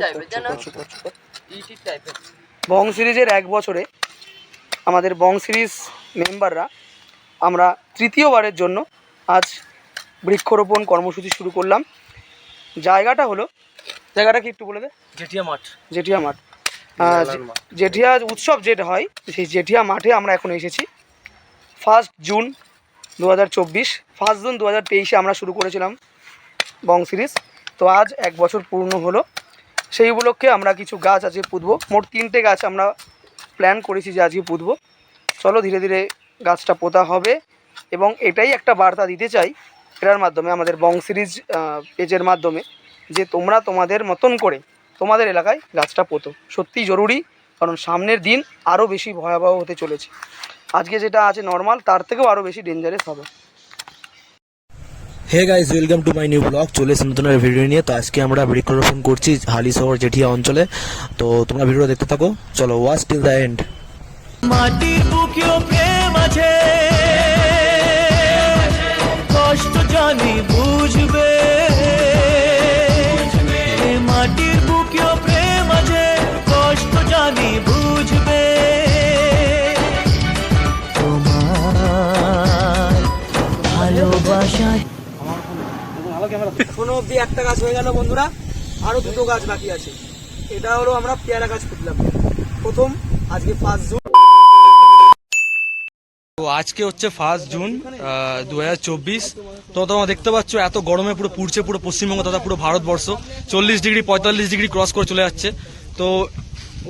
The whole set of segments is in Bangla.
টাইপের জানো? টাইপের বং সিরিজের এক বছরে আমাদের বং সিরিজ মেম্বাররা আমরা তৃতীয়বারের জন্য আজ বৃক্ষরোপণ কর্মসূচি শুরু করলাম। জায়গাটা হলো জায়গাটা কি একটু বলে দে? জেঠিয়া মাঠ। জেঠিয়া মাঠ। জেঠিয়া উৎসব যেটা হয় সেই জেঠিয়া মাঠে আমরা এখন এসেছি। ফার্স্ট জুন দু হাজার চব্বিশ ফার্স্ট জুন দু হাজার তেইশে আমরা শুরু করেছিলাম বং সিরিজ। তো আজ এক বছর পূর্ণ হলো। সেই উপলক্ষে আমরা কিছু গাছ আজকে পুঁতবো। মোট তিনটে গাছ আমরা প্ল্যান করেছি যে আজকে পুঁতবো। চলো ধীরে ধীরে গাছটা পোতা হবে এবং এটাই একটা বার্তা দিতে চাই এটার মাধ্যমে, আমাদের বং সিরিজ পেজের মাধ্যমে, যে তোমরা তোমাদের মতন করে তোমাদের এলাকায় গাছটা পোতো। সত্যি জরুরি, কারণ সামনের দিন আরও বেশি ভয়াবহ হতে চলেছে। আজকে যেটা আছে নর্মাল তার থেকেও আরও বেশি ডেঞ্জারাস হবে। Hey guys welcome to my new blog চলে এসে নতুন ভিডিও নিয়ে। তো আজকে আমরা বৃক্ষরোপণ করছি হালি শহর জেঠিয়া অঞ্চলে। তো তোমরা ভিডিও দেখতে থাকো। চলো ওয়াচ টিল দ্য এন্ড মাটির এখনও অবধি একটা গাছ হয়ে গেল বন্ধুরা। আরও দুটো গাছ বাকি আছে। এটা হলো আমরা পেয়ারা গাছ খুঁজলাম প্রথম, আজকে ফার্স্ট জুন। তো আজকে হচ্ছে ফার্স্ট জুন দু হাজার চব্বিশ। তো তোমরা দেখতে পাচ্ছ, এত গরমে পুরো পুড়ছে পুরো পশ্চিমবঙ্গ তথা পুরো ভারতবর্ষ। চল্লিশ ডিগ্রি, পঁয়তাল্লিশ ডিগ্রি ক্রস করে চলে যাচ্ছে। তো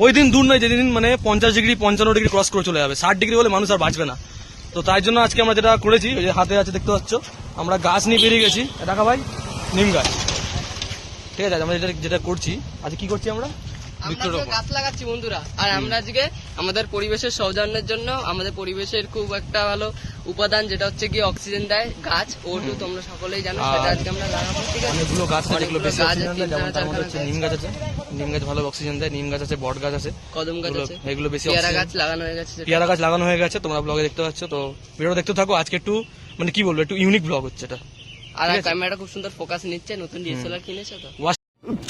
ওই দিন দূর নয়, যেদিন মানে পঞ্চাশ ডিগ্রি, পঞ্চান্ন ডিগ্রি ক্রস করে চলে যাবে। ষাট ডিগ্রি হলে মানুষ আর বাঁচবে না। তো তাই জন্য আজকে আমরা যেটা করেছি, ওই যে হাতে আছে দেখতে পাচ্ছ, আমরা গাছ নিয়ে বেরিয়ে গেছি। দেখা ভাই। নিম গাছ। ঠিক আছে আমরা যেটা যেটা করছি আজকে কি করছি আমরা? আজকে বৃক্ষরোপণ। গাছ লাগাচ্ছি বন্ধুরা। আর আমরা আজকে আমাদের পরিবেশের সৌজন্যের জন্য আমাদের পরিবেশের খুব একটা ভালো উপাদান যেটা হচ্ছে কি অক্সিজেন দেয় গাছ ওটু তোমরা সকলেই জানো সেটা আজকে আমরা লাগাবো ঠিক আছে? অনেকগুলো গাছ আছে যেগুলো বেশি অক্সিজেন দেয় যেমন তার মধ্যে হচ্ছে নিম গাছ আছে। নিম গাছ ভালো অক্সিজেন দেয় নিম গাছ আছে বট গাছ আছে। কদম গাছ আছে। এগুলো বেশি পেয়ারা গাছ লাগানো হয়ে গেছে পেয়ারা গাছ লাগানো হয়ে গেছে তোমরা ব্লগে দেখতে পাচ্ছ তো ভিডিও দেখতে থাকো আজকে একটু মানে কি বলব একটু ইউনিক ব্লগ হচ্ছে এটা। আর ক্যামেরাটা খুব সুন্দর ফোকাস নিচ্ছে নতুন ডিএসএলআর তো।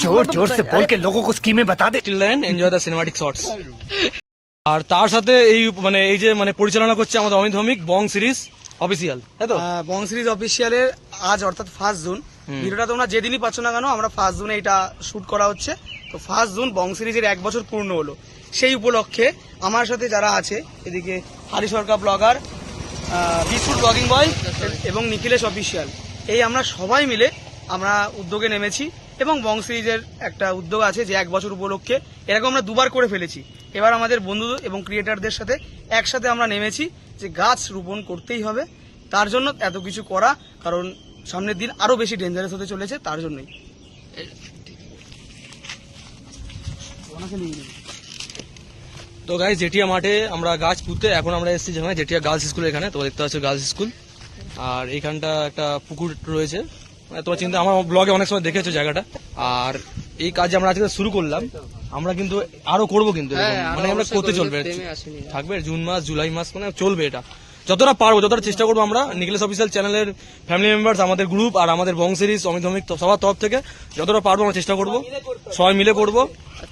জোর জোর সে বল কে কো স্কিমে বাতা দে। এনজয় দা সিনেমাটিক শর্টস আর তার সাথে এই মানে এই যে মানে পরিচালনা করছে আমাদের অমিত ভৌমিক বং সিরিজ অফিসিয়াল তাই তো? বং সিরিজ অফিসিয়ালের আজ অর্থাৎ ফার্স্ট জুন ভিডিওটা তোমরা যেদিনই পাচ্ছ না কেন আমরা ফার্স্ট জুনে এটা শুট করা হচ্ছে। তো ফার্স্ট জুন বং সিরিজের এক বছর পূর্ণ হলো। সেই উপলক্ষে আমার সাথে যারা আছে এদিকে হারি সরকার ব্লগার বিশুর ব্লগিং বয় এবং নিখিলেশ অফিসিয়াল এই আমরা সবাই মিলে আমরা উদ্যোগে নেমেছি এবং বং সিরিজের একটা উদ্যোগ আছে যে এক বছর উপলক্ষে এরকম আমরা দুবার করে ফেলেছি। এবার আমাদের বন্ধু এবং ক্রিয়েটারদের সাথে একসাথে আমরা নেমেছি যে গাছ রোপণ করতেই হবে। তার জন্য এত কিছু করা, কারণ সামনের দিন আরও বেশি ডেঞ্জারাস হতে চলেছে, তার জন্যই। তো গাইজ জেঠিয়া মাঠে আমরা গাছ পুঁতে এখন আমরা এসেছি যেখানে, জেঠিয়া গার্লস স্কুল এখানে তো দেখতে পাচ্ছ গার্লস স্কুল। আর এইখানটা একটা পুকুর রয়েছে। মানে তোমার চিন্তা আমার ব্লগে অনেক সময় দেখেছ জায়গাটা। আর এই কাজ আমরা আজকে শুরু করলাম। আমরা কিন্তু আরও করব কিন্তু। হ্যাঁ, মানে আমরা করতে চলবে। থাকবে জুন মাস জুলাই মাস মানে চলবে এটা। যতটা পারব যতটা চেষ্টা করব আমরা নিকলেস অফিসিয়াল চ্যানেলের ফ্যামিলি মেম্বার্স আমাদের গ্রুপ আর আমাদের বং সিরিজ অমিত সবার তরফ থেকে যতটা পারব আমরা চেষ্টা করব। সবাই মিলে করব।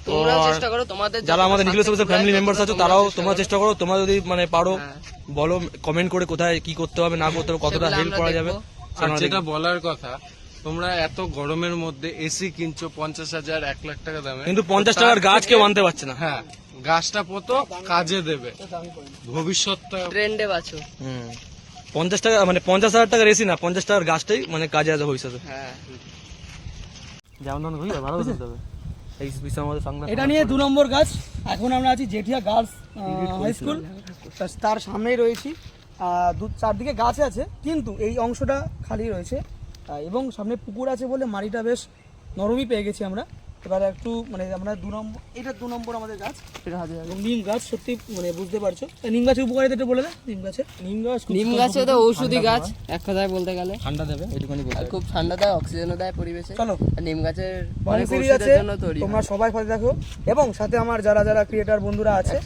তোমরাও চেষ্টা করো তোমাদের যারা আমাদের নিকলেস অফিসের ফ্যামিলি মেম্বার্স আছে তারাও তোমরা চেষ্টা চেষ্টা করো তোমরা যদি মানে পারো হ্যাঁ। বলো কমেন্ট করে কোথায় কি করতে হবে না করতে হবে কতটা হেল্প করা যাবে। আর যেটা বলার কথা তোমরা এত গরমের মধ্যে এসি কিনছো পঞ্চাশ হাজার এক লাখ টাকা দামে। কিন্তু পঞ্চাশ টাকার গাছ কেউ আনতে পারছে না। হ্যাঁ গাছটা পতো কাজে দেবে। ভবিষ্যৎটা ট্রেন্ডে বাছো পঞ্চাশ টাকা মানে পঞ্চাশ হাজার টাকার এসি না পঞ্চাশ টাকার গাছটাই মানে কাজে আসবে ভবিষ্যতে। হ্যাঁ। যেমন ধরুন ভালো বুঝতে হবে এই বিষয় আমাদের এটা নিয়ে দু নম্বর গাছ। এখন আমরা আছি জেঠিয়া গার্লস হাই স্কুল তার সামনেই রয়েছি। দু চারদিকে গাছ আছে কিন্তু এই অংশটা খালি রয়েছে। এবং সামনে পুকুর আছে বলে মাটিটা বেশ নরমই পেয়ে গেছি আমরা। এবার একটু মানে আমরা দু নম্বর এটা দু নম্বর আমাদের গাছ। এটা হাজার এবং নিম গাছ সত্যি মানে বুঝতে পারছ। নিম গাছের উপকারিতা একটু বলে দেয় নিম গাছের। নিম গাছ নিম গাছে তো ঔষধি গাছ এক কথায় বলতে গেলে। ঠান্ডা দেবে এইটুখানি বলতে খুব ঠান্ডা দেয় অক্সিজেনও দেয় পরিবেশে। চলো। নিম গাছের অনেক সিরিজ আছে তোমরা সবাই সাথে দেখো। এবং সাথে আমার যারা যারা ক্রিয়েটার বন্ধুরা আছে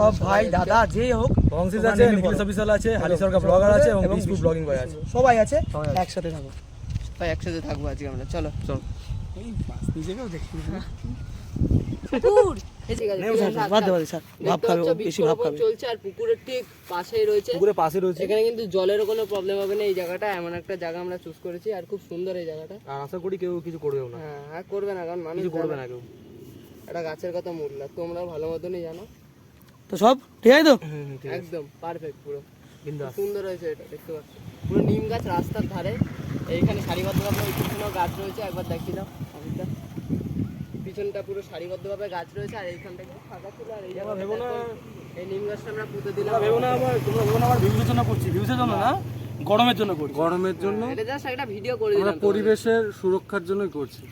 সব ভাই দাদা যেই হোক বংশিস আছে নেমে নিখিলেশ অফিসার আছে হালি সরকার ব্লগার আছে এবং ব্লগিং বয় আছে সবাই আছে। একসাথে থাকো। সবাই একসাথে থাকব আজকে আমরা চলো। চল। নিজেকেও দেখি পুকুর পুকুরের ঠিক পাশেই রয়েছে। পুকুরের পাশে রয়েছে। এখানে কিন্তু জলেরও কোনো প্রবলেম হবে না এই জায়গাটা। এমন একটা জায়গা আমরা চুজ করেছি আর খুব সুন্দর এই জায়গাটা। আর আশা করি কেউ কিছু করবেও না। হ্যাঁ করবে না কারণ মানুষ করবে না কেউ। একটা গাছের কথা মূল্য তোমরা ভালো মতনই জানো। তো সব ঠিক আছে তো? একদম। পারফেক্ট পুরো। সুন্দর হয়েছে এটা দেখতে পাচ্ছ। পুরো নিম গাছ রাস্তার ধারে। এইখানে সারিবদ্ধভাবে ওই পিছনেও গাছ রয়েছে একবার দেখি দাও। পিছনটা পুরো সারিবদ্ধভাবে গাছ রয়েছে আর এইখান থেকে ফাঁকা ছিল আর এই জায়গা ভেবো না- এই নিম গাছটা আমরা পুঁতে দিলাম। ভেবো না আবার তোমরা ভেবো না আবার ভিউজের জন্য করছি ভিউজের জন্য না গরমের জন্য করছি। গরমের জন্য এটা জাস্ট একটা ভিডিও করে আমরা দিলাম পরিবেশের সুরক্ষার জন্যই করছি।